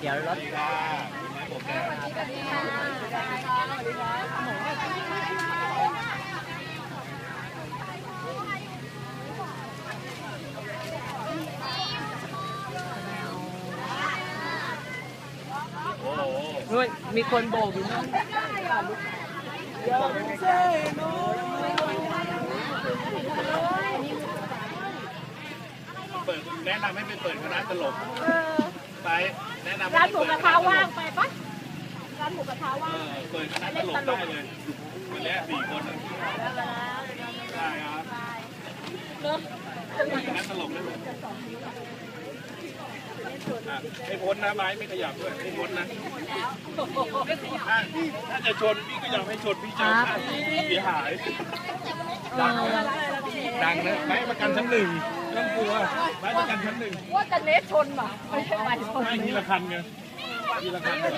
เดี๋ยวรถนู่นมีคนโบกอยู่นู่นเปิดแนะนำให้ไปเปิดคณะตลกไปแนะนำให้ ร้านหมูกระทะว่างไปปะร้านหมูกระทะว่างเปิดคณะตลกได้เลยวันนี้สี่คนน่ะได้ครับเปิดคณะตลกได้เลยอะให้พ้นนะไม้ไม่ขยับด้วยให้พ้นนะถ้าจะชนพี่ก็อยอมให้ชนพี่จะเอาเสียหายดังนะดังนะไม้ประกันชั้นหนึ่ง ต้องกลัวไม้ประกันชั้นหนึ่งว่าจะเนสชนป่ะไม่ใช่ไปชนไม่ทีละคันไงทีละคันเลย